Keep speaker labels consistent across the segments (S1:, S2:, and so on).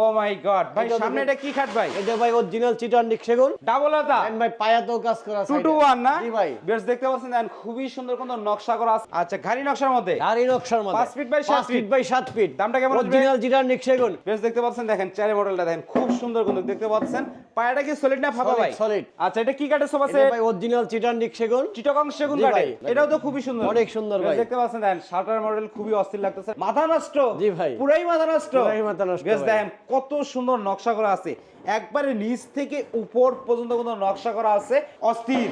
S1: ও মাই god. ভাই সামনে এটা কি খাট ভাই?
S2: এটা ভাই অরিজিনাল সেগুন।
S1: ডাবল হাতা
S2: দেন ভাই পায়াতেও কাজ করা এ।
S1: না?
S2: জি ভাই।
S1: বেশ দেখতে পাচ্ছেন দেখেন খুবই সুন্দর কোন নকশা করা আছে। আচ্ছা গাড়ি নকশার মধ্যে?
S2: গাড়ি নকশার মধ্যে।
S1: পাঁচ feet by সাত
S2: পাঁচ
S1: feet।
S2: feet by সাত ফিট
S1: দামটা কেমন
S2: অরিজিনাল সেগুন।
S1: বেশ দেখতে পাচ্ছেন দেখেন চারে মডেলটা দেখেন খুব সুন্দর কিন্তু দেখতে পাচ্ছেন। পায়াটা কি সলিড না
S2: Solid,
S1: ভাই?
S2: সলিড
S1: আচ্ছা এটা কি কাটে সোফা
S2: এটা
S1: সেট
S2: ভাই অরিজিনাল চিটান্ডিক সেগুন।
S1: চিটাগং সেগুন
S2: ভাই,
S1: এটাও তো খুবই সুন্দর।
S2: অনেক সুন্দর ভাই।
S1: দেখতে পাচ্ছেন দেখেন শার্টার মডেল খুবই অস্থির লাগতেছে। মাথা নষ্ট।
S2: জি ভাই।
S1: পুরাই মাথা নষ্ট।
S2: পুরাই মাথা নষ্ট
S1: বেশ। দেখেন কত সুন্দর নকশা করা আছে। একবারে নিচ থেকে উপর পর্যন্ত কোনো নকশা করা আছে অস্থির।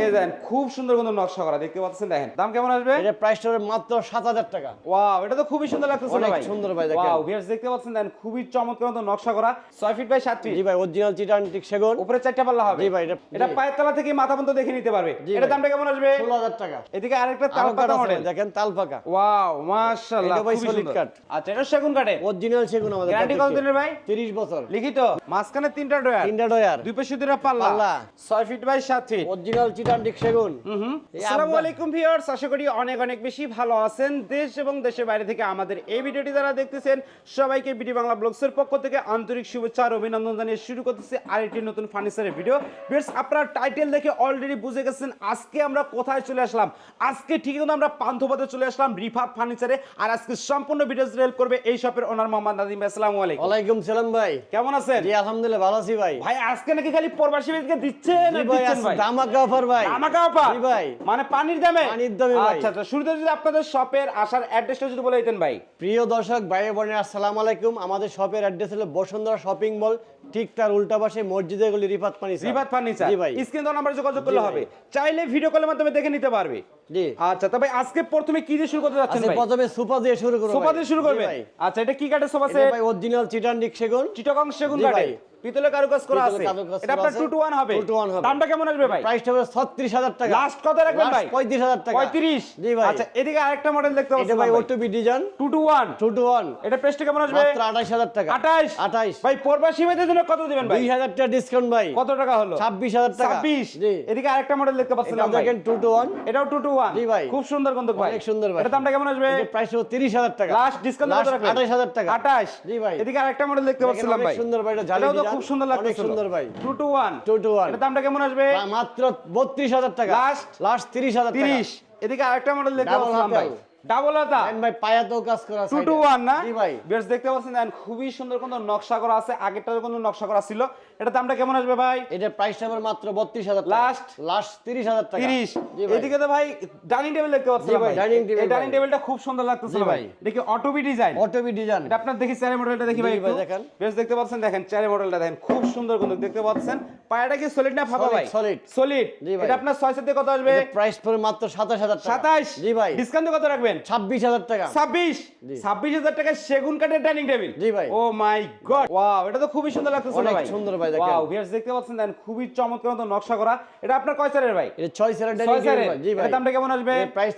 S1: এই দেখেন খুব সুন্দর কোনো নকশা করা দেখতে পাচ্ছেন? দেখেন দাম কেমন আসবে?
S2: এটা প্রাইসটা হবে মাত্র সাত হাজার টাকা।
S1: ওয়াও এটা তো খুবই সুন্দর লাগতেছে ভাই?
S2: সুন্দর ভাই, দেখেন।
S1: ওয়াও ভিউয়ার্স দেখতে পাচ্ছেন? দেখেন খুবই চমৎকার মতো নকশা করা। 6 ফিট বাই 7 ফিট
S2: জি ভাই অরিজিনাল চিটান্ডিক সেগুন।
S1: উপরে চারটা পাল্লা হবে।
S2: জি ভাই, এটা-
S1: এটা পায়ের তলা থেকে মাথা পর্যন্ত দেখে নিতে পারবে। এটা দামটা কেমন আসবে?
S2: ষোলো হাজার টাকা।
S1: এদিকে আরেকটা
S2: আরও
S1: তালপাতা মডেল
S2: দেখেন তাল পাকা।
S1: ওয়াও মাশাআল্লাহ খুবই
S2: solid
S1: সুন্দর। আচ্ছা এটা সেগুন কাটে
S2: অরিজিনাল সেগুন আমাদের
S1: গ্যারান্টি কত দিনের ভাই?
S2: তিরিশ বছর।
S1: লিখিত? মাঝখানে তিনটা ডয়ার
S2: তিনটা ডয়ার
S1: দুই পাশে দুইটা পাল্লা।
S2: পাল্লা।
S1: 6 ফিট বাই 7 ফিট
S2: অরিজিনাল চিটান্ডিক সেগুন
S1: হুম আসসালামু আলাইকুম ভিউয়ার্স আশা করি অনেক অনেক বেশি ভালো আছেন দেশ এবং দেশের বাইরে থেকে আমাদের এই ভিডিওটি যারা দেখতেছেন সবাইকে বিডি বাংলা ব্লগসের পক্ষ থেকে আন্তরিক শুভেচ্ছা আর অভিনন্দন জানিয়ে শুরু করতেছি আরেকটি নতুন ফার্নিচারের ভিডিও ভিউয়ার্স আপনারা টাইটেল দেখে অলরেডি বুঝে গেছেন আজকে আমরা কোথায় চলে আসলাম। আজকে ঠিকই কিন্তু আমরা পান্থপথে চলে আসলাম রিফাত ফার্নিচারে। আর আজকে সম্পূর্ণ ভিডিওস হেল্প করবে এই শপের ওনার মোহাম্মদ নাদিম আসসালামু আলাইকুম।
S2: ওয়ালাইকুম সালাম ভাই।
S1: কেমন আছেন?
S2: জি আলহামদুলিল্লাহ ভালো আছি ভাই।
S1: ভাই আজকে নাকি খালি প্রবাসী ভাইকে দিচ্ছেন
S2: জি ভাই
S1: ভাই?
S2: ধামাকা অফার ভাই।
S1: আমাকে অফার?
S2: ভাই।
S1: মানে পানির দামে?
S2: পানির দামে ভাই।
S1: আচ্ছা আচ্ছা শুরুতে যদি আপনাদের শপের আসার অ্যাড্রেসটা যদি বলে দিতেন ভাই।
S2: প্রিয় দর্শক ভাই বোনের আসসালামু আলাইকুম। আমাদের শপের অ্যাড্রেস হলো বসুন্ধরা শপিং মল ঠিক তার উল্টা পাশে মসজিদে গলি রিফাত পানি
S1: রিভাত ফার্নিচার
S2: জি ভাই।
S1: স্ক্রিন তো নাম্বার যোগাযোগ করলে হবে। চাইলে ভিডিও কলের মাধ্যমে দেখে নিতে পারবে। আচ্ছা তবে আজকে প্রথমে কি দিয়ে শুরু করতে যাচ্ছেন
S2: আচ্ছা
S1: ভাই?
S2: প্রথমে সুপা দিয়ে শুরু করব
S1: সোফা দিয়ে শুরু করবে আচ্ছা এটা কি কাটে সোফা সেট?
S2: ভাই অরিজিনাল চিটান্ডিক সেগুন।
S1: চিটাগং সেগুন
S2: জি
S1: কাঠে
S2: ভাই।
S1: পিতলে কারুকাজ করা আছে। এটা আপনার 2 টু 1 হবে।
S2: 2 1 হবে।
S1: দামটা কেমন আসবে ভাই?
S2: প্রাইসটা হবে 36000 টাকা।
S1: লাস্ট কত রাখবেন ভাই?
S2: পঁয়ত্রিশ হাজার টাকা।
S1: 35
S2: জি ভাই।
S1: আচ্ছা এদিকে আরেকটা মডেল দেখতে
S2: এটা
S1: পাচ্ছেন
S2: ভাই ওটুবি design
S1: 2 two 1
S2: two two one
S1: এটা প্রেসটা কেমন আসবে?
S2: মাত্র আঠাশ হাজার টাকা।
S1: 28
S2: 28
S1: ভাই প্রবাসী ভাইদের জন্য কত দিবেন ভাই?
S2: দুই হাজার টাকা ডিসকাউন্ট ভাই।
S1: কত টাকা হলো?
S2: ছাব্বিশ হাজার টাকা।
S1: 26
S2: জি।
S1: এদিকে আরেকটা মডেল দেখতে
S2: এটা
S1: পাচ্ছিলাম
S2: দেখেন টু টু ওয়ান
S1: এটাও 2 টু 1
S2: জি ভাই।
S1: খুব সুন্দর কিন্তু ভাই।
S2: অনেক সুন্দর ভাই।
S1: এটা দামটা কেমন আসবে?
S2: প্রাইস হলো তিরিশ হাজার টাকা।
S1: লাস্ট ডিসকাউন্ট কত রাখবেন?
S2: 28000 টাকা।
S1: 28
S2: জি ভাই।
S1: এদিকে আরেকটা মডেল দেখতে পাচ্ছিলাম ভাই।
S2: সুন্দর ভাই, এটা
S1: খুব সুন্দর লাগছে
S2: সুন্দর ভাই।
S1: 2 টু 1
S2: 2 টু
S1: ওয়ানের দামটা কেমন আসবে?
S2: মাত্র বত্রিশ হাজার টাকা।
S1: লাস্ট
S2: লাস্ট তিরিশ হাজার টাকা।
S1: 30 এদিকে আরেকটা মডেল দেখতে পাচ্ছি ভাই। ডাবল হাতা
S2: দেন ভাই পায়াতেও কাজ করা
S1: টু
S2: side
S1: টু
S2: এ।
S1: ওয়ান না?
S2: জি ভাই।
S1: বেশ দেখতে পাচ্ছেন দেখেন খুবই সুন্দর কোনো নকশা করা আছে। আগেরটার কোনো নকশা করা ছিল। এটা দামটা কেমন আসবে ভাই?
S2: এটার প্রাইসটা আমার মাত্র বত্রিশ হাজার
S1: Last?
S2: লাস্ট তিরিশ হাজার টাকা।
S1: 30 এদিকে তো ভাই ডাইনিং টেবিল দেখতে পাচ্ছেন
S2: ভাই, dining table
S1: এই ডাইনিং টেবিলটা খুব সুন্দর লাগতেছিল ভাই?
S2: ভাই।
S1: দেখি অটোবি ডিজাইন
S2: অটোবি ডিজাইন
S1: এটা আপনার দেখি চারে মডেলটা দেখি ভাই একটু।
S2: দেখেন।
S1: বেশ দেখতে পাচ্ছেন দেখেন চারে মডেলটা দেখেন। খুব সুন্দর কিন্তু দেখতে পাচ্ছেন। পায়াটা কি সলিড না
S2: Solid,
S1: ভাই। সলিড
S2: জি
S1: এটা আপনার 6 সাথে কত আসবে?
S2: প্রাইস পড়ে মাত্র সাতাশ হাজার টাকা।
S1: 27
S2: জি ভাই।
S1: ডিসকাউন্ট কত রাখবেন
S2: ছাব্বিশ হাজার টাকা।
S1: 26
S2: জি।
S1: 26000 টাকা সেগুন কাঠের ডাইনিং টেবিল?
S2: জি ভাই।
S1: ও মাই গড ওয়াও এটা তো খুবই সুন্দর লাগতেছে
S2: অনেক
S1: ভাই?
S2: সুন্দর ভাই, দেখেন।
S1: ওয়াও ভিউয়ার্স দেখতে পাচ্ছেন দেখেন খুবই চমৎকার মতো নকশা করা। এটা আপনার কয় চারের ভাই?
S2: এটা ছয় সেরা ডাইনিং টেবিল জি ভাই।
S1: দামটা কেমন আসবে?
S2: প্রাইস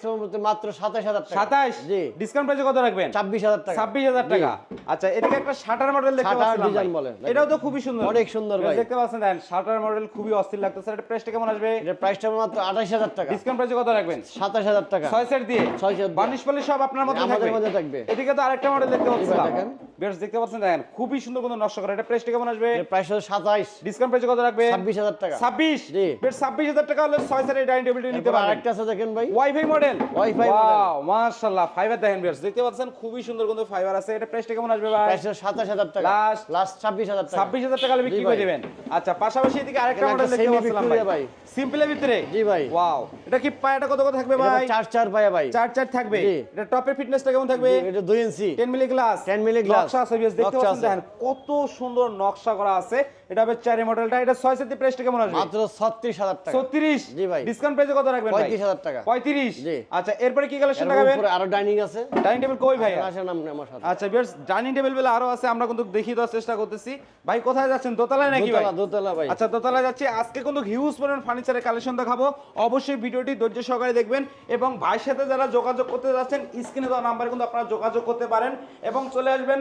S2: মাত্র সাতাশ হাজার টাকা।
S1: 27
S2: জি।
S1: ডিসকাউন্ট প্রাইসে কত রাখবেন?
S2: ছাব্বিশ হাজার টাকা।
S1: ছাব্বিশ হাজার টাকা। আচ্ছা এদিকে একটা শাটার মডেল দেখতে
S2: Shutter
S1: পাচ্ছিলাম
S2: design বলে,
S1: এটাও তো খুবই সুন্দর।
S2: অনেক সুন্দর ভাই।
S1: দেখতে পাচ্ছেন দেখেন শাটার মডেল খুবই অস্থির লাগতেছে। এটা প্রাইসটা কেমন আসবে?
S2: এটার প্রাইসটা মাত্র আঠাশ হাজার টাকা।
S1: ডিসকাউন্ট প্রাইসে কত রাখবেন?
S2: সাতাশ হাজার টাকা।
S1: ছয় সেট দিয়ে?
S2: ছয় set দিয়ে।
S1: বার্নিশ পলিশ সব আপনার মধ্যে থাকবে।
S2: মধ্যে থাকবে।
S1: এদিকে তো আরেকটা মডেল দেখতে পাচ্ছিলাম।
S2: দেখেন।
S1: বেশ দেখতে পাচ্ছেন দেখেন খুবই সুন্দর কোনো নকশা করা। এটা প্রাইসটা কেমন আসবে?
S2: প্রাইস হলো সাতাইশ।
S1: ডিসকাউন্ট প্রাইসে কত রাখবে?
S2: ছাব্বিশ হাজার টাকা।
S1: ছাব্বিশ?
S2: জি।
S1: বেশ ছাব্বিশ হাজার টাকা হলে ছয় সেটের ডাইনিং টেবিলটা নিতে পারবেন।
S2: আরেকটা আছে দেখেন ভাই।
S1: ওয়াইফাই মডেল
S2: Wi-Fi
S1: ওয়াও মাশাআল্লাহ ফাইবার দেখেন বেশ। দেখতে পাচ্ছেন খুবই সুন্দর কিন্তু ফাইবার আছে। এটা প্রাইসটা কেমন আসবে ভাই?
S2: প্রাইস হলো সাতাশ হাজার টাকা।
S1: Last?
S2: লাস্ট ছাব্বিশ হাজার টাকা।
S1: ছাব্বিশ হাজার টাকা হলে বিক্রি করে। দেবেন। আচ্ছা পাশাপাশি এদিকে আরেকটা মডেল দেখতে পাচ্ছিলাম ভাই।
S2: ভাই।
S1: সিম্পলের ভিতরে
S2: জি ভাই।
S1: ওয়াও এটা কি পায়াটা কত কত থাকবে ভাই?
S2: চার চার পায়া ভাই।
S1: চার চার থাকবে
S2: জি।
S1: এটা টপের ফিটনেসটা কেমন থাকবে?
S2: এটা দুই ইঞ্চি।
S1: 10 মিলি গ্লাস
S2: 10 মিলি glass।
S1: নকশা আছে বেশ দেখতে পাচ্ছেন? দেখেন কত সুন্দর নকশা করা আছে। এটা হবে চারি মডেলটা। এটা 6 সেটি প্রাইসটা কেমন আসবে?
S2: মাত্র ছত্রিশ হাজার টাকা।
S1: 36
S2: জি ভাই।
S1: ডিসকাউন্ট প্রাইসে কত রাখবেন ভাই?
S2: পঁয়ত্রিশ হাজার টাকা।
S1: 35
S2: জি।
S1: আচ্ছা এরপরে কি কালেকশন দেখাবেন?
S2: উপরে আরও ডাইনিং আছে।
S1: ডাইনিং টেবিল কই ভাই
S2: আসেন আপনি আমার সাথে।
S1: আচ্ছা বেশ ডাইনিং টেবিল বেলা আরও আছে আমরা কিন্তু দেখিয়ে দেওয়ার চেষ্টা করতেছি। ভাই কোথায় যাচ্ছেন? দোতলায় নাকি ভাই?
S2: দোতলা দোতলা ভাই।
S1: আচ্ছা দোতলায় যাচ্ছি। আজকে কিন্তু হিউজ পরিমাণ ফার্নিচারের কালেকশন দেখাবো। অবশ্যই ভিডিওটি ধৈর্য সহকারে দেখবেন এবং ভাইয়ের সাথে যারা যোগাযোগ করতে যাচ্ছেন, স্ক্রিনে দেওয়া নাম্বারে কিন্তু আপনারা যোগাযোগ করতে পারেন। এবং চলে আসবেন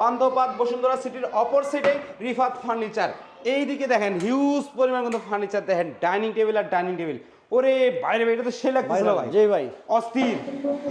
S1: পান্থপাত বসুন্ধরা সিটির অপর সাইডে রিফাত ফার্নিচার। এইদিকে দেখেন হিউজ পরিমাণ কিন্তু ফার্নিচার দেখেন ডাইনিং টেবিল আর ডাইনিং টেবিল ওরে বাইরে বাইরে তো সে লাগতেছিল ভাই
S2: জি ভাই।
S1: অস্থির।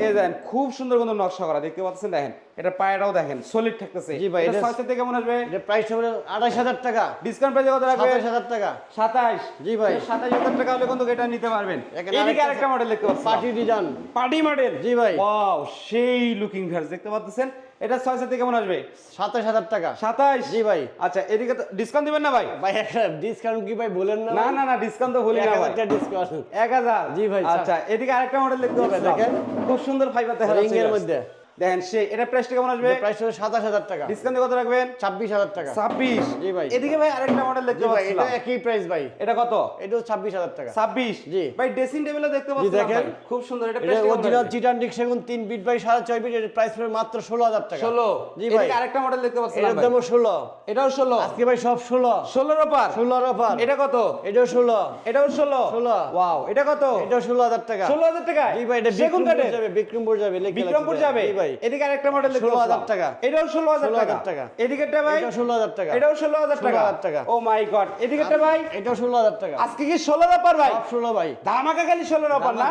S1: এ দেখেন খুব সুন্দর কিন্তু নকশা করা দেখতে পাচ্ছেন দেখেন। এটা পায়রাও দেখেন সলিড থাকতেছে।
S2: জি ভাই,
S1: এটা
S2: এটা-
S1: থেকে কেমন আসবে
S2: এটা প্রাইস হবে আঠাশ হাজার টাকা।
S1: ডিসকাউন্ট প্রাইসে কত রাখবে?
S2: সাতাশ হাজার টাকা।
S1: সাতাশ
S2: জি ভাই।
S1: সাতাশ হাজার টাকা হলে কিন্তু এটা নিতে পারবেন। এদিকে
S2: আরেকটা
S1: মডেল দেখতে পাচ্ছেন।
S2: পার্টি ডিজাইন
S1: পার্টি মডেল
S2: জি ভাই।
S1: ওয়াও সেই লুকিং ভিউয়ার্স দেখতে পাচ্ছেন? এটা ছয় সাথে কেমন আসবে?
S2: সাতাশ হাজার টাকা।
S1: সাতাশ?
S2: জি ভাই।
S1: আচ্ছা এদিকে তো ডিসকাউন্ট দিবেন না ভাই?
S2: ভাই একটা ডিসকাউন্ট কি ভাই বলেন না
S1: না না না ডিসকাউন্ট তো বলি না ভাই।
S2: একটা ডিসকাউন্ট
S1: এক হাজার?
S2: জি ভাই,
S1: আচ্ছা এদিকে আরেকটা মডেল দেখতে হবে
S2: দেখেন।
S1: খুব সুন্দর ফাইবার দেখা যাচ্ছে
S2: এর মধ্যে।
S1: দেখেন সে এটা প্রাইসটা কেমন আসবে?
S2: প্রাইস হবে সাতাশ হাজার টাকা।
S1: ডিসকাউন্ট কত রাখবেন?
S2: ছাব্বিশ হাজার টাকা।
S1: ছাব্বিশ?
S2: জি ভাই।
S1: এদিকে ভাই আরেকটা মডেল দেখতে
S2: ভাই এটা একই প্রাইস ভাই।
S1: এটা কত?
S2: এটাও ছাব্বিশ হাজার টাকা।
S1: ছাব্বিশ?
S2: জি।
S1: ভাই ড্রেসিং টেবিলও দেখতে পাচ্ছিলাম
S2: দেখেন।
S1: খুব সুন্দর এটা
S2: এটা অরিজিনাল চিটান ডিক সেগুন তিন বিট বাই সাড়ে ছয় বিট এর প্রাইস পড়বে মাত্র ষোলো হাজার টাকা।
S1: ষোলো?
S2: জি ভাই।
S1: আরেকটা মডেল দেখতে পাচ্ছিলাম
S2: এটার। দামও ষোলো।
S1: এটাও ষোলো?
S2: আজকে ভাই সব ষোলো।
S1: ষোলোর ওপার
S2: ষোলোর অফার
S1: এটা কত?
S2: এটাও ষোলো।
S1: এটাও ষোলো?
S2: 16
S1: ওয়াও এটা কত?
S2: এটাও ষোলো হাজার টাকা।
S1: ষোলো হাজার টাকা
S2: জি ভাই এটা বিক্রমপুর যাবে বিক্রমপুর যাবে
S1: বিক্রমপুর যাবে?
S2: ভাই।
S1: এদিকে আরেকটা মডেল
S2: ষোলো
S1: হাজার
S2: টাকা।
S1: এটাও ষোলো হাজার
S2: 16,000
S1: টাকা।
S2: টাকা।
S1: ভাই?
S2: ষোলো হাজার টাকা।
S1: এটাও ষোলো হাজার টাকা।
S2: টাকা।
S1: ও মাই গড ভাই?
S2: এটাও ষোলো হাজার টাকা।
S1: আজকে কি ষোলো ব্যাপার ভাই?
S2: ষোলো ভাই।
S1: ধামাকা খালি ষোলো ব্যাপার না?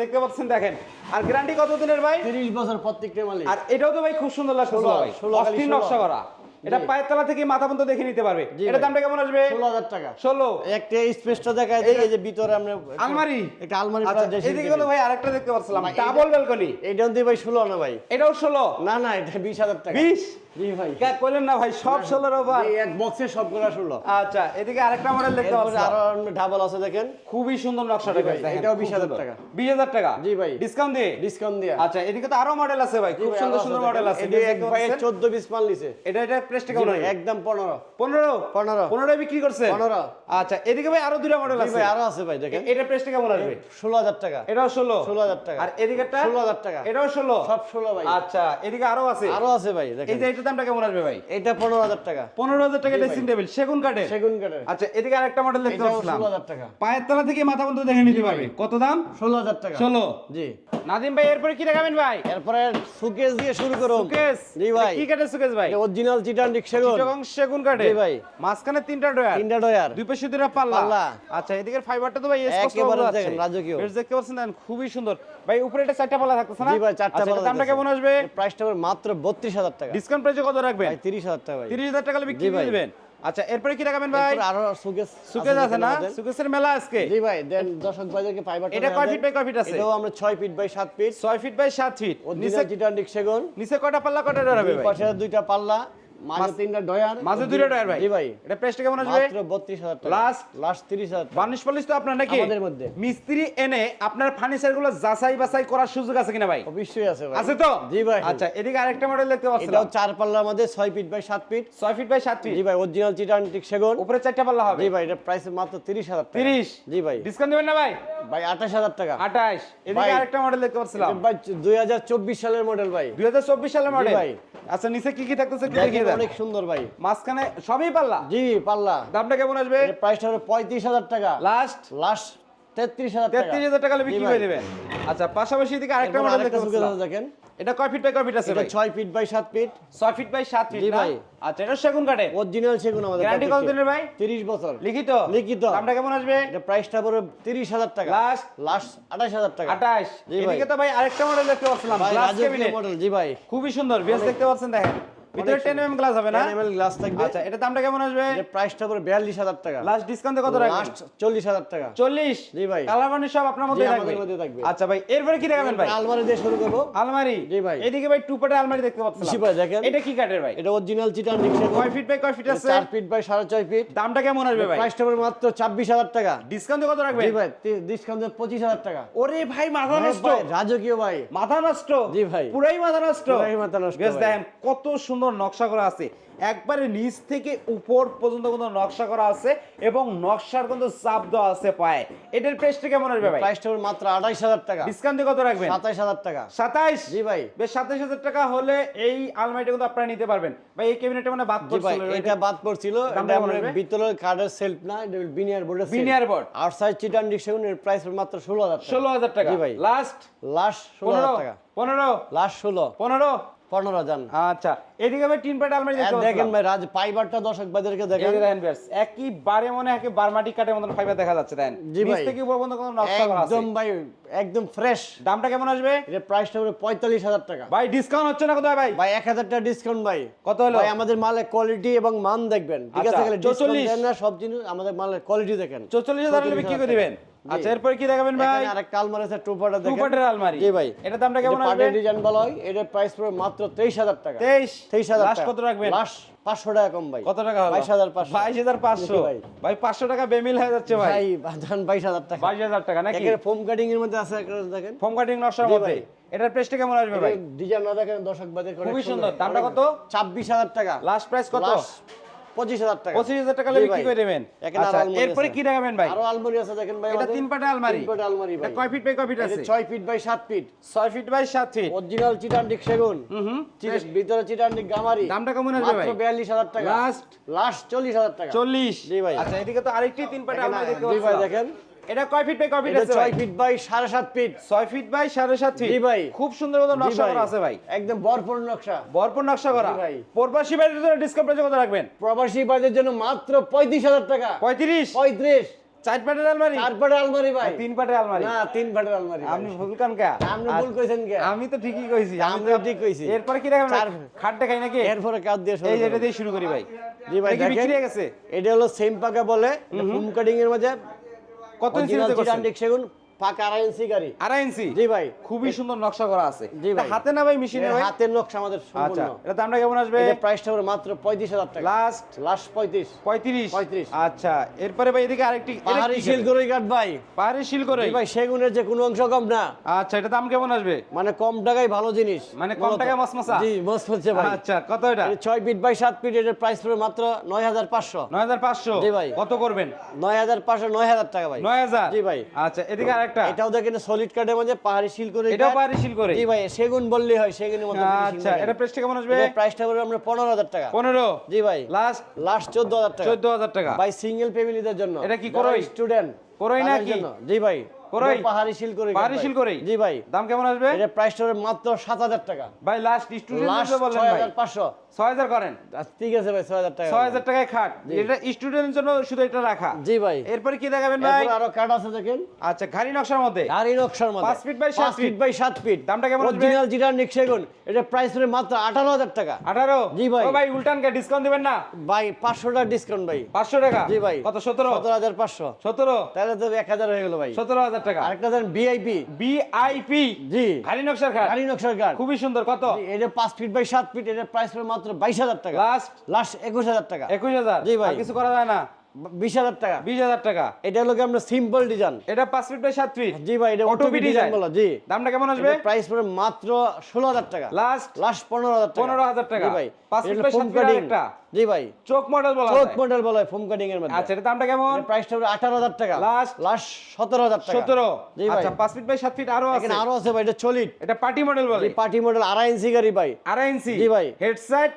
S1: দেখতে পাচ্ছেন দেখেন। আর গ্যারান্টি কতদিনের ভাই?
S2: তিরিশ বছর প্রত্যেকটা মালিক।
S1: আর এটাও তো ভাই খুব সুন্দর লাগছে
S2: 16
S1: ভাই
S2: 16 খালি
S1: অস্থির
S2: 16
S1: নকশা করা। এটা
S2: জি।
S1: পায়ের তলা থেকে মাথা পর্যন্ত দেখে নিতে পারবে। এটা। দামটা কেমন আসবে?
S2: ষোলো হাজার টাকা।
S1: ষোলো।
S2: একটা স্পেসটা দেখায় এই যে ভিতরে আমরা
S1: আলমারি?
S2: একটা আলমারি
S1: আচ্ছা এদিকে। কিন্তু ভাই আরেকটা দেখতে পাচ্ছিলাম ডাবল ব্যালকনি
S2: এইটা দিয়ে ভাই ষোলো না ভাই।
S1: এটাও ষোলো?
S2: না না এটা বিশ হাজার টাকা।
S1: বিশ?
S2: জি ভাই।
S1: কইলেন না ভাই সব ষোলোর ওভার।
S2: এই এক বক্সে সবগুলো ষোলো।
S1: আচ্ছা এদিকে আরেকটা মডেল দেখতে পাচ্ছি
S2: আরও ডাবল আছে দেখেন।
S1: খুবই সুন্দর নকশাটা
S2: ভাই, এটাও
S1: খুব
S2: 20,000
S1: সুন্দর।
S2: টাকা।
S1: 20,000 টাকা?
S2: জি ভাই।
S1: ডিসকাউন্ট দিয়ে?
S2: ডিসকাউন্ট দিয়ে।
S1: আচ্ছা এদিকে তো আরও মডেল আছে ভাই। খুব সুন্দর সুন্দর মডেল আছে।
S2: এটা এক ভাই চোদ্দ পিস মাল নিছে।
S1: এটা এটা
S2: ভাই, একদম পনেরো।
S1: 15
S2: পনেরো।
S1: 15 বিক্রি করছে?
S2: 15
S1: আচ্ছা এদিকে ভাই আরও দুইটা মডেল আছে।
S2: ভাই আরও আছে ভাই দেখেন।
S1: এটা কেমন আসবে
S2: ষোলো হাজার টাকা।
S1: এটাও 16
S2: 16,000 টাকা।
S1: আর এদিকেরটা?
S2: 16,000 টাকা।
S1: এটাও 16
S2: সব ষোলো ভাই।
S1: আচ্ছা এদিকে আরও আছে।
S2: আরও আছে ভাই
S1: এই যে এটার দামটা কেমন আসবে ভাই?
S2: এটা পনেরো হাজার টাকা।
S1: 15000 টাকা ড্রেসিং টেবিল সেগুন কাঠের।
S2: সেগুন কাঠের।
S1: আচ্ছা এদিকে আরেকটা মডেল দেখতে
S2: এটাও
S1: পাচ্ছিলাম।
S2: ষোলো হাজার টাকা।
S1: পায়ের তলা থেকে মাথা পর্যন্ত দেখে নিতে পারবে। কত দাম?
S2: ষোলো হাজার টাকা।
S1: 16
S2: জি।
S1: নাদিম ভাই এরপরে কি দেখাবেন ভাই?
S2: এরপরে সুকেস দিয়ে শুরু করুন।
S1: সুকেস
S2: জি ভাই।
S1: কি কাঠের সুকেস ভাই?
S2: অরিজিনাল চিটান সেগুন
S1: চিটাগং সেগুন কাঠে।
S2: জি ভাই।
S1: মাঝখানে তিনটা ডয়ার
S2: তিনটা ডয়ার
S1: দুই পাশে দুইটা পাল্লা।
S2: পাল্লা।
S1: আচ্ছা এদিকের ফাইবারটা তো ভাই
S2: একেবারে দেখেন, রাজকীয়।
S1: বেশ দেখতে পাচ্ছেন দেখেন, খুবই সুন্দর। ভাই উপরে এটা চারটা পাল্লা থাকতেছে না?
S2: জি ভাই চারটা পাল্লা
S1: দামটা কেমন আসবে?
S2: প্রাইসটা মাত্র বত্রিশ হাজার টাকা।
S1: ডিসকাউন্ট প্রাইসে কত রাখবেন?
S2: ভাই তিরিশ হাজার টাকা ভাই।
S1: তিরিশ হাজার টাকা বিক্রি করে দিবেন। এরপরে কি দেখাবেন ভাই?
S2: আরও সুকেস
S1: সুকেস আছে না? সুকেসের মেলা আজকে।
S2: জি ভাই দেন দর্শক ভাইদেরকে ফাইবার
S1: এটা কয় ফিট বাই কয় ফিট আছে?
S2: এটাও আমরা ছয় ফিট বাই সাত ফিট
S1: ছয় ফিট বাই সাত ফিট নিচে
S2: অরিজিনাল সেগুন
S1: নিচে কয়টা পাল্লা কয়টা ভাই?
S2: পাশে দুইটা পাল্লা। মাঝে তিনটা ডয়ার।
S1: মাঝে দুইটা ডয়ার ভাই।
S2: ভাই।
S1: এটা প্রাইসটা কেমন আসবে?
S2: মাত্র বত্রিশ হাজার টাকা।
S1: Last?
S2: লাস্ট তিরিশ হাজার টাকা।
S1: বার্নিশ পলিশ তো আপনার নাকি?
S2: আমাদের মধ্যে।
S1: মিস্ত্রি এনে আপনার ফার্নিচারগুলো যাচাই বাছাই করার সুযোগ আছে কিনা ভাই?
S2: অবশ্যই আছে ভাই।
S1: আছে তো?
S2: জি ভাই।
S1: আচ্ছা এদিকে আরেকটা মডেল দেখতে
S2: এটাও
S1: পাচ্ছিলাম
S2: চার পাল্লার মধ্যে ছয় ফিট বাই ফিট
S1: ছয় ফিট বাই সাত ফিট
S2: জি ভাই অরিজিনাল চিটান ডিক সেগুন।
S1: উপরে চারটা পাল্লা হবে।
S2: জি ভাই এটা প্রাইস মাত্র তিরিশ হাজার টাকা।
S1: তিরিশ?
S2: জি ভাই।
S1: ডিসকাউন্ট দিবেন না ভাই?
S2: ভাই আঠাশ হাজার টাকা।
S1: আঠাশ। এদিকে
S2: ভাই।
S1: আরেকটা মডেল দেখতে পাচ্ছিলাম।
S2: ভাই দুই হাজার চব্বিশ সালের মডেল ভাই।
S1: দুই হাজার চব্বিশ সালের মডেল
S2: ভাই।
S1: আচ্ছা নিচে কি কি থাকতেছে একটু দেখিয়ে দেন।
S2: অনেক সুন্দর ভাই।
S1: মাঝখানে সবই পাল্লা?
S2: জি পাল্লা।
S1: দামটা কেমন আসবে?
S2: প্রাইসটা হবে পঁয়ত্রিশ হাজার টাকা।
S1: লাস্ট
S2: লাস্ট তেত্রিশ হাজার
S1: তেত্রিশ হাজার টাকা বিক্রি করে দেবেন। আচ্ছা পাশাপাশি এদিকে আরেকটা মডেল
S2: দেখেন।
S1: এটা কয় ফিট বাই কয় ফিট আছে
S2: এটা
S1: ভাই?
S2: ছয় feet by 7 feet
S1: 6 feet by 7 feet
S2: ভাই।
S1: আচ্ছা এটা সেগুন কাটে
S2: অরিজিনাল সেগুন আমাদের
S1: গ্যারান্টি কত দিনের ভাই?
S2: তিরিশ বছর।
S1: লিখিত?
S2: লিখিত।
S1: দামটা কেমন আসবে?
S2: এটা প্রাইসটা পড়বে তিরিশ হাজার টাকা।
S1: লাস্ট
S2: লাস্ট আঠাশ হাজার টাকা।
S1: আঠাশ।
S2: জি ভাই।
S1: এদিকে তো ভাই আরেকটা মডেল দেখতে পাচ্ছিলাম
S2: ভাই
S1: গ্লাস ক্যাবিনেট
S2: মডেল জি ভাই।
S1: খুবই সুন্দর বেশ দেখতে পাচ্ছেন দেখেন। ভিতরে টেন এম গ্লাস হবে না?
S2: এমএল গ্লাস থাকবে।
S1: আচ্ছা এটা দামটা কেমন আসবে?
S2: প্রাইসটা পড়বে টাকা।
S1: লাস্ট ডিসকাউন্টে কত রাখবেন?
S2: লাস্ট টাকা।
S1: চল্লিশ?
S2: জি ভাই।
S1: কালার সব আপনার মধ্যে থাকবে।
S2: মধ্যে থাকবে।
S1: আচ্ছা ভাই এরপরে কি দেখাবেন ভাই?
S2: আলমারি দিয়ে শুরু করব।
S1: আলমারি।
S2: জি ভাই।
S1: এদিকে ভাই টু পাটের আলমারি দেখতে পাচ্ছিলাম।
S2: জি ভাই, দেখেন।
S1: এটা কি কাঠের ভাই?
S2: এটা অরিজিনাল চিটান রিক্সা
S1: কয় ফিট বাই কয় ফিট আছে?
S2: চার ফিট বাই সাড়ে ছয় ফিট
S1: দামটা কেমন আসবে ভাই?
S2: প্রাইসটা পড়বে মাত্র ছাব্বিশ হাজার টাকা।
S1: ডিসকাউন্টে কত রাখবেন?
S2: জি ভাই ডিসকাউন্ট পঁচিশ হাজার টাকা।
S1: ওরে ভাই মাথা নষ্ট।
S2: রাজকীয় ভাই।
S1: মাথা নষ্ট।
S2: জি ভাই।
S1: পুরাই মাথা নষ্ট।
S2: পুরাই মাথা নষ্ট
S1: দেখেন কত সুন্দর নকশা করা আছে। একবারে নিচ থেকে উপর পর্যন্ত কিন্তু নকশা করা আছে এবং নকশার কিন্তু চাপ দেওয়া আছে পায়ে। এটার প্রাইসটা কেমন আসবে ভাই?
S2: প্রাইসটা মাত্র আঠাইশ হাজার টাকা।
S1: ডিসকাউন্টে কত রাখবেন?
S2: সাতাইশ হাজার টাকা।
S1: সাতাইশ?
S2: জি ভাই।
S1: বেশ সাতাইশ হাজার টাকা হলে এই আলমারিটা কিন্তু আপনারা নিতে পারবেন। ভাই এই ক্যাবিনেটটা মানে বাদ করছিল
S2: এটা বাদ পড়ছিল। ভিতরের কার্ডের সেলফ না এটা বিনিয়ার বোর্ডের
S1: বিনিয়ার বোর্ড
S2: আউটসাইড চিটান রিক্সা এর প্রাইস মাত্র ষোলো হাজার টাকা।
S1: ষোলো হাজার টাকা।
S2: জি ভাই।
S1: লাস্ট
S2: লাস্ট ষোলো হাজার টাকা।
S1: পনেরো?
S2: লাস্ট ষোলো।
S1: পনেরো?
S2: পনেরো যান
S1: আচ্ছা এদিকে ভাই তিন পাট আলমারি
S2: দেখেন ভাই রাজ ফাইবারটা দর্শক ভাইদেরকে দেখেন।
S1: একইবারে মনে হয় বারমাটি কাটের মতন ফাইবার দেখা যাচ্ছে দেন নিচ থেকে উপর পর্যন্ত কোনো নকশা করা আছে।
S2: একদম ভাই একদম ফ্রেশ
S1: দামটা কেমন আসবে?
S2: প্রাইসটা টাকা।
S1: ভাই ডিসকাউন্ট হচ্ছে না ভাই?
S2: ভাই এক হাজার টাকা ডিসকাউন্ট ভাই।
S1: কত হলো?
S2: ভাই আমাদের মালের কোয়ালিটি এবং মান দেখবেন। ঠিক আছে
S1: আচ্ছা, 44
S2: ডিসকাউন্ট দেন না সব জিনিস আমাদের মালের কোয়ালিটি দেখেন।
S1: চৌচল্লিশ হাজার হলে বিক্রি করে দিবেন। আচ্ছা এরপর কি দেখাবেন ভাই?
S2: আরেকটা আলমারি আছে টুপাটা দেখেন।
S1: পাটের আলমারি।
S2: জি ভাই।
S1: এটার দামটা কেমন আসবে?
S2: ডিজাইন হয় এটার প্রাইস পড়বে মাত্র তেইশ হাজার টাকা।
S1: তেইশ?
S2: তেইশ হাজার
S1: লাস্ট কত রাখবেন?
S2: লাস্ট পাঁচশো টাকা কম ভাই।
S1: কত টাকা হলো?
S2: বাইশ হাজার পাঁচশো।
S1: বাইশ হাজার পাঁচশো।
S2: জি ভাই।
S1: ভাই পাঁচশো টাকা বেমিল হয়ে যাচ্ছে ভাই।
S2: ভাই বাজান বাইশ হাজার টাকা।
S1: বাইশ হাজার টাকা নাকি?
S2: এখানে ফোম কাটিং এর মধ্যে আছে দেখেন।
S1: ফোম কাটিং নকশার মধ্যে। এটার প্রেসটা কেমন আসবে ভাই?
S2: ডিজাইন না দেখেন দর্শক বাদের
S1: খুবই সুন্দর। দামটা কত?
S2: ছাব্বিশ হাজার টাকা।
S1: লাস্ট প্রাইস কত?
S2: পঁচিশ হাজার টাকা।
S1: পঁচিশ হাজার টাকা হলে
S2: জি
S1: বিক্রি
S2: ভাই।
S1: করে দেবেন
S2: এখানে
S1: আরও
S2: আলমারি
S1: এরপরে কি দেখাবেন ভাই?
S2: আরও আলমারি আছে দেখেন ভাই
S1: এটা তিন পাটে আলমারি।
S2: তিন পাটে আলমারি ভাই।
S1: কয় ফিট বাই কয় ফিট আছে?
S2: ছয় ফিট বাই সাত ফিট।
S1: ছয় ফিট বাই সাত ফিট।
S2: অরিজিনাল চিটান্ডিক সেগুন। ভিতরে চিটান্ডিক গামারি।
S1: দামটা কেমন আসবে ভাই?
S2: বিয়াল্লিশ হাজার টাকা।
S1: Last?
S2: লাস্ট চল্লিশ হাজার টাকা।
S1: চল্লিশ।
S2: জি ভাই।
S1: আচ্ছা এদিকে তো আরেকটি তিন পাটে আলমারি দেখতে
S2: ভাই দেখেন।
S1: এটা কয় ফিট বাই কয় ফিট আছে
S2: ছয়
S1: ভাই?
S2: ফিট বাই সাড়ে সাত ফিট
S1: ছয় ফিট বাই সাড়ে সাত ফিট
S2: জি ভাই।
S1: খুব সুন্দর মতো নকশা। করা আছে ভাই।
S2: একদম ভরপুর নকশা।
S1: ভরপুর নকশা করা।
S2: ভাই।
S1: প্রবাসী জন্য ডিসকাউন্ট প্রাইসে কত রাখবেন?
S2: প্রবাসী ভাইদের জন্য মাত্র পঁয়ত্রিশ হাজার টাকা।
S1: পঁয়ত্রিশ?
S2: পঁয়ত্রিশ।
S1: চার পাটের আলমারি?
S2: তারপরে আলমারি ভাই।
S1: তিন পাটের আলমারি?
S2: না তিন ফাটের আলমারি
S1: আপনি ভুল কান কে।
S2: আপনি ভুল কইছেন কে?
S1: আমি তো ঠিকই কইছি।
S2: আমি তো ঠিক কইছি।
S1: এরপরে কি রাখবেন
S2: চার-
S1: খাট দেখাই নাকি?
S2: এরপরে কাজ দিয়ে শুরু
S1: এই। যেটা দিয়ে শুরু করি ভাই।
S2: জি ভাই
S1: এটা
S2: দেখেন
S1: বিক্রি হয়ে গেছে?
S2: এটা হলো সেম পাকা বলে ফুম কাটিং এর মধ্যে
S1: কত ইঞ্চি
S2: সেগুন পাকা আড়াই ইঞ্চি গাড়ি।
S1: আড়াই ইঞ্চি?
S2: জি ভাই।
S1: খুবই সুন্দর নকশা করা আছে।
S2: জি ভাই।
S1: হাতে না ভাই মেশিনে ভাই?
S2: হাতের নকশা আমাদের
S1: আচ্ছা
S2: সম্পূর্ণ।
S1: এটা দামটা কেমন আসবে?
S2: এটা প্রাইসটা হলো মাত্র পঁয়ত্রিশ হাজার টাকা।
S1: লাস্ট
S2: লাস্ট পঁয়ত্রিশ।
S1: পঁয়ত্রিশ?
S2: 35
S1: আচ্ছা এরপরে ভাই এদিকে আরেকটি
S2: পাহাড়ি শিলগড়ি কাঠ ভাই।
S1: পাহাড়ি শিল করে
S2: ভাই সেগুনের যে কোনো অংশ কম না।
S1: আচ্ছা এটা দাম কেমন আসবে?
S2: মানে কম টাকায় ভালো জিনিস
S1: মানে কম। টাকায় মসমসা?
S2: জি মসমসা ভাই।
S1: আচ্ছা কত এটা?
S2: ফিট বাই সাত ফিট এটার প্রাইস পড়বে মাত্র নয় হাজার পাঁচশো।
S1: নয় হাজার পাঁচশো?
S2: জি ভাই।
S1: কত করবেন?
S2: নয় হাজার পাঁচশো নয় হাজার টাকা ভাই।
S1: নয় হাজার?
S2: জি ভাই।
S1: আচ্ছা এদিকে আরেকটা
S2: এটাও দেখেন সলিড কার্ডের মধ্যে পাহাড়ি শিল করে
S1: এটাও পাহাড়ি শিল করে
S2: জি ভাই সেগুন বললেই হয় সেগুনের মধ্যে
S1: আচ্ছা এটা প্রেসটা কেমন আসবে?
S2: প্রাইসটা পড়বে আমরা পনেরো হাজার টাকা।
S1: পনেরো?
S2: জি ভাই
S1: লাস্ট
S2: লাস্ট চোদ্দ হাজার টাকা।
S1: চোদ্দ হাজার টাকা।
S2: ভাই সিঙ্গেল ফ্যামিলিদের জন্য।
S1: এটা কি করই?
S2: স্টুডেন্ট
S1: করোই নাকি?
S2: জি ভাই।
S1: করই?
S2: পাহাড়ি শিল করে
S1: পাহাড়ি শিল করে
S2: জি ভাই।
S1: দাম কেমন আসবে?
S2: এটা প্রাইসটা হবে মাত্র সাত হাজার টাকা।
S1: ভাই লাস্ট স্টুডেন্ট করেন।
S2: আচ্ছা, ঠিক আছে ভাই ছয় হাজার টাকা
S1: ছয় হাজার টাকায় খাট। এটা স্টুডেন্টের জন্য শুধু এটা রাখা।
S2: জি ভাই।
S1: এরপরে কি দেখাবেন ভাই?
S2: এরপর আরও কাঠ আছে দেখেন।
S1: আচ্ছা ঘাড়ি নকশার মধ্যে।
S2: গাড়ি নকশার মধ্যে।
S1: পাঁচ feet by সাত
S2: পাঁচ
S1: feet।
S2: feet ফিট
S1: দামটা কেমন আসবে?
S2: অরিজিনাল জিটার নিক এটা প্রাইস পড়বে মাত্র আঠারো হাজার টাকা।
S1: আঠারো?
S2: জি ভাই।
S1: ও ভাই উল্টান কে ডিসকাউন্ট দিবেন না?
S2: ভাই পাঁচশো টাকা ডিসকাউন্ট ভাই।
S1: পাঁচশো টাকা?
S2: জি ভাই।
S1: কত? সতেরো?
S2: সতেরো হাজার পাঁচশো।
S1: সতেরো?
S2: তাহলে তো এক হাজার হয়ে গেল ভাই।
S1: সতেরো হাজার টাকা।
S2: আরেকটা দেন ভিআইপি
S1: বিআইপি
S2: জি।
S1: ঘাড়ি নকশার খাট
S2: গাড়ি নকশার কাঠ
S1: খুবই সুন্দর। কত?
S2: এটা পাঁচ ফিট বাই সাত ফিট এটার প্রাইস পড়বে মাত্র বাইশ হাজার টাকা।
S1: লাস্ট
S2: লাস্ট একুশ হাজার টাকা।
S1: একুশ হাজার?
S2: জি ভাই।
S1: কিছু করা যায় না?
S2: বিশ হাজার টাকা।
S1: বিশ হাজার টাকা।
S2: এটা হলো আমরা সিম্পল ডিজাইন
S1: এটা পাঁচ ফিট বাই সাত ফিট
S2: জি ভাই এটা অটোপি ডিজাইন বলো জি।
S1: দামটা কেমন আসবে?
S2: প্রাইস পড়বে মাত্র ষোলো হাজার টাকা।
S1: লাস্ট
S2: লাস্ট পনেরো হাজার
S1: পনেরো হাজার টাকা।
S2: ভাই।
S1: পাঁচ ফিট বাই সাত ফিট একটা?
S2: জি ভাই।
S1: চোখ মডেল বলা
S2: চোখ মডেল বলা হয় ফোম কাটিং এর মধ্যে।
S1: আচ্ছা এটা দামটা কেমন?
S2: প্রাইসটা হবে আঠারো হাজার টাকা।
S1: Last?
S2: লাস্ট সতেরো হাজার টাকা।
S1: সতেরো।
S2: জি ভাই।
S1: আচ্ছা পাঁচ ফিট বাই সাত ফিট আরও আছে।
S2: এখানে আরও আছে ভাই এটা চলিট
S1: এটা পার্টি মডেল বলে।
S2: পার্টি মডেল আড়াই ইঞ্চি গাড়ি ভাই।
S1: আড়াই ইঞ্চি।
S2: জি ভাই।
S1: Head side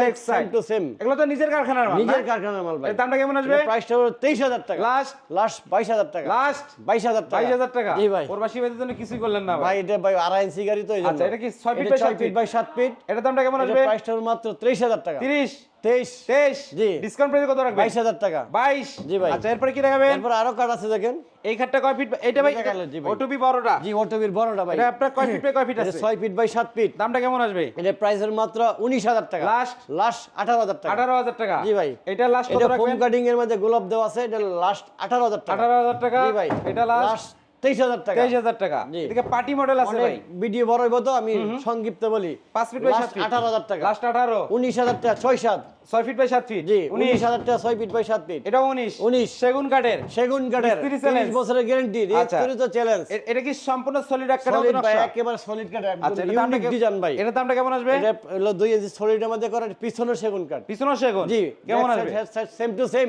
S2: leg side to same
S1: এগুলো তো নিজের কারখানার মাল
S2: নিজের কারখানার মাল ভাই।
S1: এর দামটা কেমন আসবে?
S2: প্রাইসটা হবে তেইশ হাজার টাকা।
S1: লাস্ট
S2: লাস্ট বাইশ হাজার টাকা।
S1: লাস্ট
S2: বাইশ হাজার টাকা।
S1: বাইশ হাজার টাকা।
S2: জি ভাই।
S1: প্রবাসী ভাইদের জন্য কিছুই করলেন না
S2: ভাই এটা ভাই আড়াই ইঞ্চি গাড়ি তো।
S1: আচ্ছা, এটা কি ছয় feet
S2: এটা
S1: by
S2: ছয় ফিট বাই সাত ফিট
S1: এটার দামটা কেমন আসবে?
S2: প্রাইসটা মাত্র তেইশ হাজার টাকা।
S1: তিরিশ।
S2: তেইশ।
S1: তেইশ?
S2: জি।
S1: ডিসকাউন্ট প্রাইস কত রাখবেন?
S2: বাইশ হাজার টাকা।
S1: বাইশ?
S2: জি ভাই।
S1: আচ্ছা এরপরে কি দেখাবেন?
S2: এরপর আরও কার্ড আছে দেখেন।
S1: এই খাটটা কয় ফিট এটা ভাই
S2: এটা দেখাল, জি ভাই।
S1: ওটুপি বড়টা।
S2: জি অটোবির বড়টা ভাই।
S1: এটা আপনার কয় ফিট বাই কয় ফিট আছে?
S2: ছয় ফিট বাই সাত ফিট
S1: দামটা কেমন আসবে?
S2: এটা প্রাইসের মাত্র উনিশ হাজার টাকা।
S1: Last?
S2: লাস্ট আঠারো হাজার টাকা।
S1: আঠারো হাজার টাকা।
S2: জি ভাই।
S1: এটা লাস্ট কত
S2: এটা ফোম কাটিং এর মধ্যে গোলাপ দেওয়া আছে এটা লাস্ট আঠারো হাজার টাকা।
S1: আঠারো হাজার টাকা?
S2: জি ভাই।
S1: এটা লাস্ট
S2: লাস্ট তেইশ হাজার টাকা।
S1: তেইশ হাজার টাকা। এদিকে পার্টি মডেল আছে ভাই।
S2: ভিডিও বড় হইব তো আমি সংক্ষিপ্ত বলি।
S1: পাঁচ ফিট বাই সাত
S2: আঠারো হাজার টাকা।
S1: লাস্ট আঠারো।
S2: উনিশ হাজার টাকা ছয় সাত।
S1: ছয় ফিট বাই সাত ফিট।
S2: জি
S1: উনিশ।
S2: উনিশ হাজার টাকা ছয় ফিট বাই সাত ফিট।
S1: এটা উনিশ।
S2: উনিশ।
S1: সেগুন কাঠের।
S2: সেগুন কাঠের। তিরিশ বছরের গ্যারান্টি
S1: আচ্ছা।
S2: তো চ্যালেঞ্জ
S1: এটা কি সম্পূর্ণ সলিড একটা
S2: সলিড একেবারে সলিড কাঠ
S1: আচ্ছা এটা দামটা
S2: ইউনিক ডিজাইন ভাই।
S1: এটার দামটা কেমন আসবে?
S2: এটা হলো দুই ইঞ্চি সলিডের মধ্যে করা পিছনের সেগুন কাঠ।
S1: পিছনে সেগুন?
S2: জি
S1: কেমন আসবে?
S2: সেম টু সেম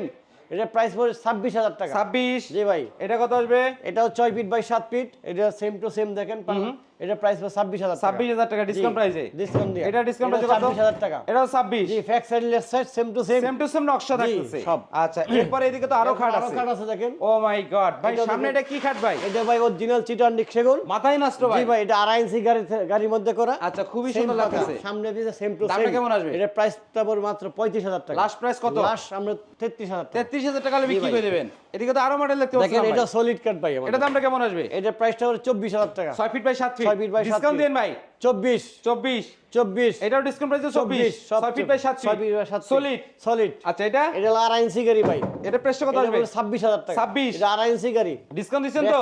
S2: এটা প্রাইস পড়ে ছাব্বিশ হাজার টাকা।
S1: ছাব্বিশ।
S2: জি ভাই।
S1: এটা কত আসবে?
S2: এটাও ছয় ফিট বাই সাত ফিট এটা সেম টু সেম দেখেন। এটা প্রাইস হাজার
S1: ছাব্বিশ হাজার টাকা ডিসকাউন্ট প্রাইসে
S2: ডিসকাউন্ট দিয়ে।
S1: এটা ডিসকাউন্ট প্রাইসে কত?
S2: ছাব্বিশ হাজার টাকা।
S1: এটাও ছাব্বিশ।
S2: জি ফ্যাক side less side same to same
S1: same to same নকশা থাকতেছে।
S2: সব।
S1: আচ্ছা এরপরে এদিকে তো আরও খাট
S2: আরও
S1: আছে।
S2: আছে দেখেন।
S1: ও মাই গড ভাই সামনে এটা কি খাট ভাই?
S2: এটা ভাই অরিজিনাল চিটার নিক সেগুন।
S1: নষ্ট ভাই।
S2: জি ভাই এটা আড়াই ইঞ্চি গাড়ি গাড়ির মধ্যে করা।
S1: আচ্ছা খুবই সুন্দর লাগতেছে।
S2: সামনে সেম টু
S1: দামটা কেমন আসবে?
S2: এটা প্রাইসটা পড়বে মাত্র পঁয়ত্রিশ হাজার টাকা।
S1: লাস্ট প্রাইস কত?
S2: লাস্ট আমরা তেত্রিশ হাজার টাকা।
S1: তেত্রিশ হাজার টাকা বিক্রি করে দেবেন। এদিকে তো আরও মডেল দেখতে পাচ্ছেন
S2: এটা সলিড কাট ভাই
S1: এটা দামটা কেমন আসবে?
S2: এটা প্রাইসটা হলো চব্বিশ হাজার টাকা।
S1: ছয় ফিট বাই সাত ফিট
S2: ছয় feet by সাত
S1: ডিসকাউন্ট দেন ভাই।
S2: চব্বিশ
S1: চব্বিশ।
S2: চব্বিশ।
S1: এটাও ডিসকাউন্ট প্রাইসে চব্বিশ। ছয় ফিট বাই সাত
S2: ফিট বাই সাত
S1: ফিট সলিড
S2: সলিড
S1: আচ্ছা এটা?
S2: এটা হলো আড়াই ইঞ্চি গাড়ি ভাই।
S1: এটা প্রেসটা কত আসবে?
S2: ছাব্বিশ হাজার টাকা।
S1: 26
S2: আড়াই ইঞ্চি গাড়ি।
S1: ডিসকাউন্ট দিচ্ছেন তো?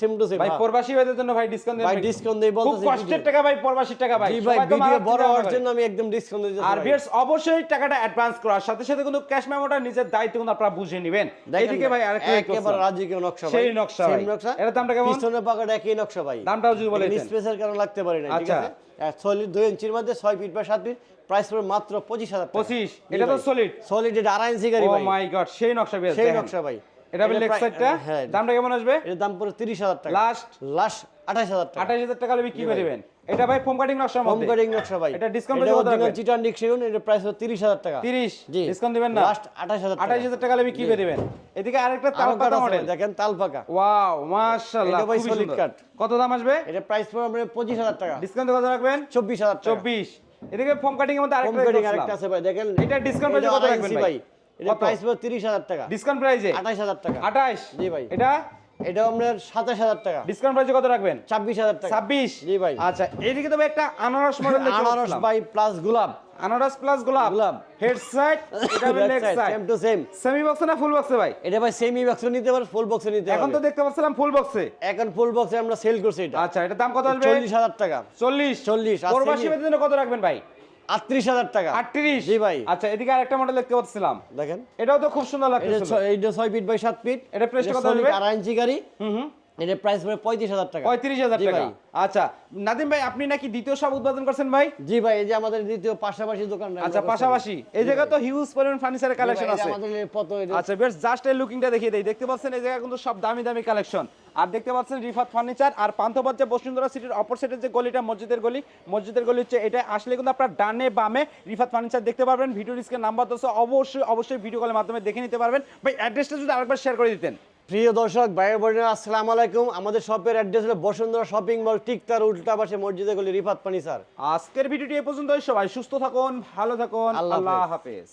S2: সেম টু সেম
S1: ভাই প্রবাসী ভাইদের জন্য ভাই ডিসকাউন্ট
S2: ভাই ডিসকাউন্ট দেই
S1: খুব কষ্টের টাকা ভাই প্রবাসীর টাকা ভাই।
S2: ভাই ভিডিও বড় হওয়ার জন্য আমি একদম ডিসকাউন্ট দিতে
S1: আর ভিউয়ার্স অবশ্যই টাকাটা অ্যাডভান্স করার। সাথে সাথে কিন্তু ক্যাশ মেমোটা নিজের দায়িত্ব কিন্তু আপনারা বুঝে নেবেন। ভাই আরেকটা
S2: একেবারে রাজকীয় নকশা ভাই।
S1: সেই নকশা ভাই। দামটা কেমন?
S2: পিছনের পাকাটা একই নকশা ভাই।
S1: দামটাও যদি
S2: স্পেসের কারণে লাগতে পারে না? ঠিক
S1: আচ্ছা।
S2: সলিড দুই ইঞ্চির মধ্যে ছয় ফিট বা সাত ফিট প্রাইস পড়বে মাত্র পঁচিশ হাজার
S1: পঁচিশ। এটা তো সলিড
S2: সলিড এটা আড়াই ইঞ্চি গাড়ি
S1: মাই গড সেই নকশা
S2: সেই নকশা ভাই।
S1: এটা লেগ সাইডটা
S2: হ্যাঁ
S1: দামটা কেমন আসবে?
S2: এর দাম পড়ে তিরিশ হাজার টাকা।
S1: লাস্ট
S2: লাস্ট আঠাশ হাজার টাকা।
S1: আঠাশ হাজার টাকা বিক্রি
S2: জি
S1: করে
S2: ভাই।
S1: দিবেন। এটা ভাই ফোম কাটিং নকশার
S2: হোম কাটিং নকশা ভাই।
S1: এটা discount
S2: এটা
S1: কত
S2: চিটার নিক সেগুন প্রাইস হলো তিরিশ হাজার টাকা।
S1: তিরিশ?
S2: জি।
S1: ডিসকাউন্ট দিবেন না?
S2: লাস্ট আঠাশ হাজার
S1: টাকা। হলে বিক্রি করে দিবেন। এদিকে আরেকটা তাল
S2: আরও কাঠ
S1: পাতা
S2: আছে
S1: মডেল
S2: দেখেন তাল
S1: ওয়াও মাশাআল্লাহ
S2: এটা ভাই
S1: খুবই
S2: solid
S1: কত দাম আসবে?
S2: এটা প্রাইস পড়বে হাজার টাকা।
S1: ডিসকাউন্ট কত রাখবেন?
S2: টাকা।
S1: এদিকে ফোম কাটিং এর মধ্যে আরেকটা
S2: কাটিং আরেকটা আছে ভাই দেখেন।
S1: এটা কত রাখবেন ভাই?
S2: এটা প্রাইস পড়বে তিরিশ হাজার টাকা।
S1: ডিসকাউন্ট প্রাইসে
S2: আঠাশ হাজার টাকা।
S1: আঠাশ
S2: জি ভাই।
S1: এটা?
S2: এটা আপনার সাতাশ হাজার টাকা।
S1: ডিসকাউন্ট প্রাইসে কত রাখবেন?
S2: ছাব্বিশ হাজার টাকা।
S1: ছাব্বিশ?
S2: জি ভাই।
S1: আচ্ছা এইদিকে তো ভাই একটা আনারস মডেল
S2: আনারস বাই প্লাস গোলাপ।
S1: আনারস প্লাস গোলাপ।
S2: গোলাপ।
S1: হেড সাইড এটা leg side
S2: same to same
S1: semi বক্সে না ফুল বক্সে ভাই?
S2: এটা ভাই সেমি বক্সে নিতে পারে ফুল বক্সে নিতে
S1: এখন তো দেখতে পাচ্ছিলাম ফুল বক্সে
S2: এখন ফুল বক্সে আমরা সেল করছি এটা।
S1: আচ্ছা এটা দাম কত আসবে?
S2: চল্লিশ হাজার টাকা।
S1: চল্লিশ।
S2: চল্লিশ, আর
S1: প্রবাসী
S2: semi-
S1: কত রাখবেন ভাই?
S2: আটত্রিশ হাজার টাকা।
S1: আটত্রিশ?
S2: জি ভাই।
S1: আচ্ছা এদিকে আরেকটা মডেল দেখতে পাচ্ছিলাম।
S2: দেখেন।
S1: এটাও তো খুব সুন্দর
S2: এটা
S1: লাগতেছিল।
S2: ছয় ফিট বাই সাত ফিট
S1: এটা price কত
S2: আড়াই ইঞ্চি গাড়ি।
S1: হুম হুম।
S2: এটা প্রাইস পড়বে পঁয়ত্রিশ হাজার টাকা।
S1: পঁয়ত্রিশ হাজার টাকা। আচ্ছা নাদিম ভাই আপনি নাকি দ্বিতীয় সব উৎপাদন করছেন ভাই?
S2: জি ভাই এই যে আমাদের দ্বিতীয় পাশাপাশি দোকান
S1: আচ্ছা পাশাপাশি। এই জায়গায় তো হিউজ পরিমাণ ফার্নিচারের কালেকশন আছে। আচ্ছা বেশ জাস্ট এই লুকিংটা দেখিয়ে দেই। দেখতে পাচ্ছেন এই জায়গায় কিন্তু সব দামি দামি কালেকশন আর দেখতে পাচ্ছেন রিফাত ফার্নিচার আর পান্থপথ যে বসুন্ধরা সিটির অপর সাইডের যে গলিটা মসজিদের গলি মসজিদের গলি হচ্ছে এটা। আসলে কিন্তু আপনার ডানে বামে রিফাত ফার্নিচার দেখতে পারবেন। ভিডিও ডিসকের নাম্বার তো অবশ্যই অবশ্যই ভিডিও কলের মাধ্যমে দেখে নিতে পারবেন। ভাই অ্যাড্রেসটা যদি আরেকবার শেয়ার করে দিতেন।
S2: প্রিয় দর্শক ভাই বোনেরা আসসালাম আলাইকুম। আমাদের শপের অ্যাড্রেস হলো বসুন্ধরা শপিং মল ঠিক তার উল্টা পাশে মসজিদে গলি রিফাত পানি স্যার।
S1: আজকের ভিডিওটি এ পর্যন্তই। সবাই সুস্থ থাকুন ভালো থাকুন।
S2: আল্লাহ।
S1: হাফেজ।